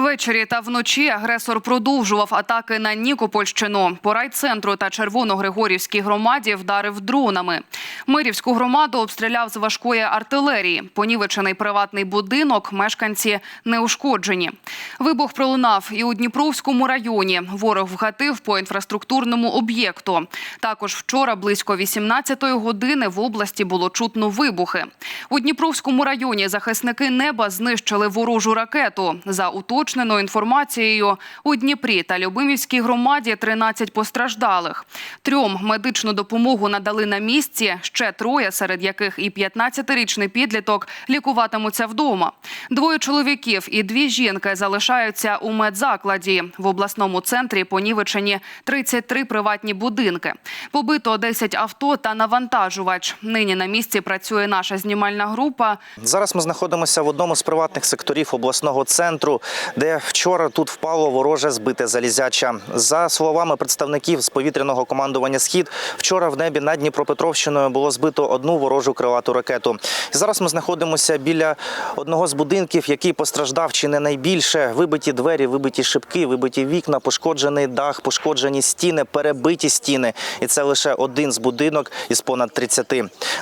Ввечері та вночі агресор продовжував атаки на Нікопольщину. По райцентру та Червоногригорівській громаді вдарив дронами. Мирівську громаду обстріляв з важкої артилерії. Понівечений приватний будинок, мешканці не ушкоджені. Вибух пролунав і у Дніпровському районі. Ворог вгатив по інфраструктурному об'єкту. Також вчора близько 18-ї години в області було чутно вибухи. У Дніпровському районі захисники неба знищили ворожу ракету. За уточненою інформацією, у Дніпрі та Любимівській громаді 13 постраждалих. Трьом медичну допомогу надали на місці. Ще троє, серед яких і 15-річний підліток, лікуватимуться вдома. Двоє чоловіків і дві жінки залишаються у медзакладі. В обласному центрі понівечені 33 приватні будинки. Побито 10 авто та навантажувач. Нині на місці працює наша знімальна група. Зараз ми знаходимося в одному з приватних секторів обласного центру, де вчора тут впало вороже збите залізяча. За словами представників з повітряного командування Схід, вчора в небі над Дніпропетровщиною було збито одну ворожу крилату ракету. Зараз ми знаходимося біля одного з будинків, який постраждав чи не найбільше. Вибиті двері, вибиті шибки, вибиті вікна, пошкоджений дах, пошкоджені стіни, перебиті стіни. І це лише один з будинок із понад 30.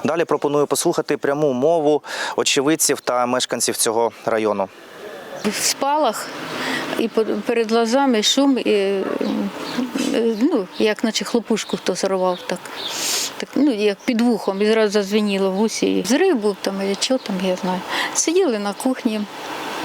Далі пропоную послухати пряму мову очевидців та мешканців цього району. Спалах, і перед глазами шум, і, ну, як наче хлопушку хто зарвав, так. так ну, як під вухом, і зразу зазвеніло в усі. Взрив був там, і що там, я знаю. Сиділи на кухні.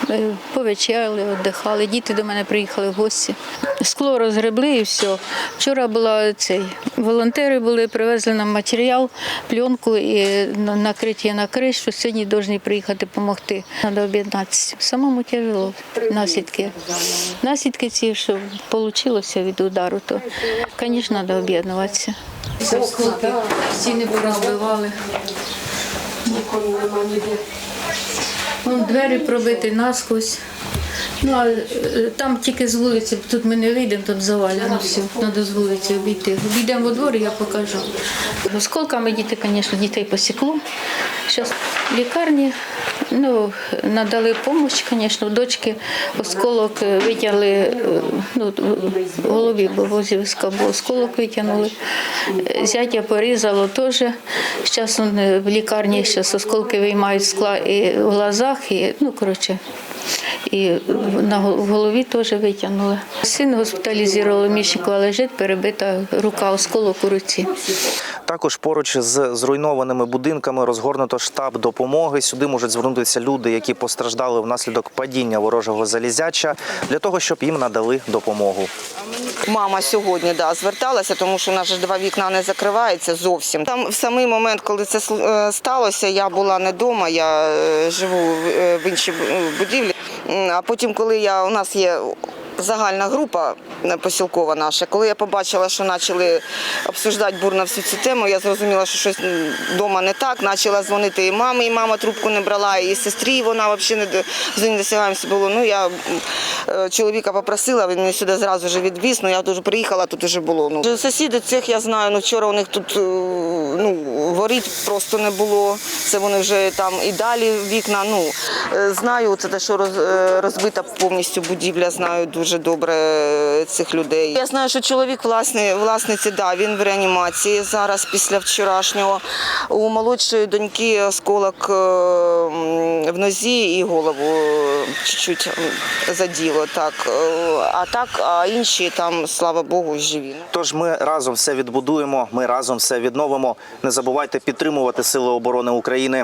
Е, Повечеряли, віддихали. Діти до мене приїхали в гості. Скло розгребли і все. Вчора була цей. Волонтери були, привезли нам матеріал, пленку і на- накриття на кришу. Сьогодні повинні приїхати допомогти. Треба об'єднатися. Самому тяжело. Наслідки. Наслідки ці, що вийшло від удару, то, звісно, треба об'єднуватися. Стіни порозбивали. Вон двері пробити насквозь. Ну, а е, там тільки з вулиці, тут ми не вийдемо, тут завалено все. Треба з вулиці обійти. Обійдемо во двор, я покажу. Осколками діти, звісно, дітей посікло. Зараз в лікарні ну, надали допомогу, звісно, дочки осколок е, витягли, е, ну, в голові, бо возі виска, бо осколок витягнули. Зятя порізало теж. Зараз в лікарні зараз осколки виймають скла і в глазах, і, ну, коротше, і на голові теж витягнули. Син госпіталізували, Міщикова лежить, перебита рука, осколок у руці. Також поруч з зруйнованими будинками розгорнуто штаб допомоги. Сюди можуть звернутися люди, які постраждали внаслідок падіння ворожого залізяча, для того, щоб їм надали допомогу. Мама сьогодні да, зверталася, тому що же два вікна не закриваються зовсім. Там в самий момент, коли це е, сталося, я була не вдома, я е, живу в- е, іншій будівлі. А потім, коли я у нас є. Загальна група е, посілкова наша. Коли я побачила, що почали обсуждати бурно всю цю тему, я зрозуміла, що щось вдома не так. Почала дзвонити і мамі, і мама трубку не брала, і сестрі вона взагалі не до недосягаємося було. Ну я е, чоловіка попросила, він сюди зразу ж відвіз. Ну я дуже приїхала, тут вже було. Ну сусіди цих я знаю. Ну вчора у них тут е, ну горіть просто не було. Це вони вже там і далі вікна. Ну е, знаю, це те, що роз, е, розбита повністю будівля. Знаю дуже добре е, цих людей. Я знаю, що чоловік власне власниці, да, він в реанімації зараз після вчорашнього. У молодшої доньки осколок в нозі і голову чуть-чуть заділо. Так. А так, а інші там, слава Богу, живі. Тож ми разом все відбудуємо, ми разом все відновимо. Не забувайте підтримувати Сили оборони України.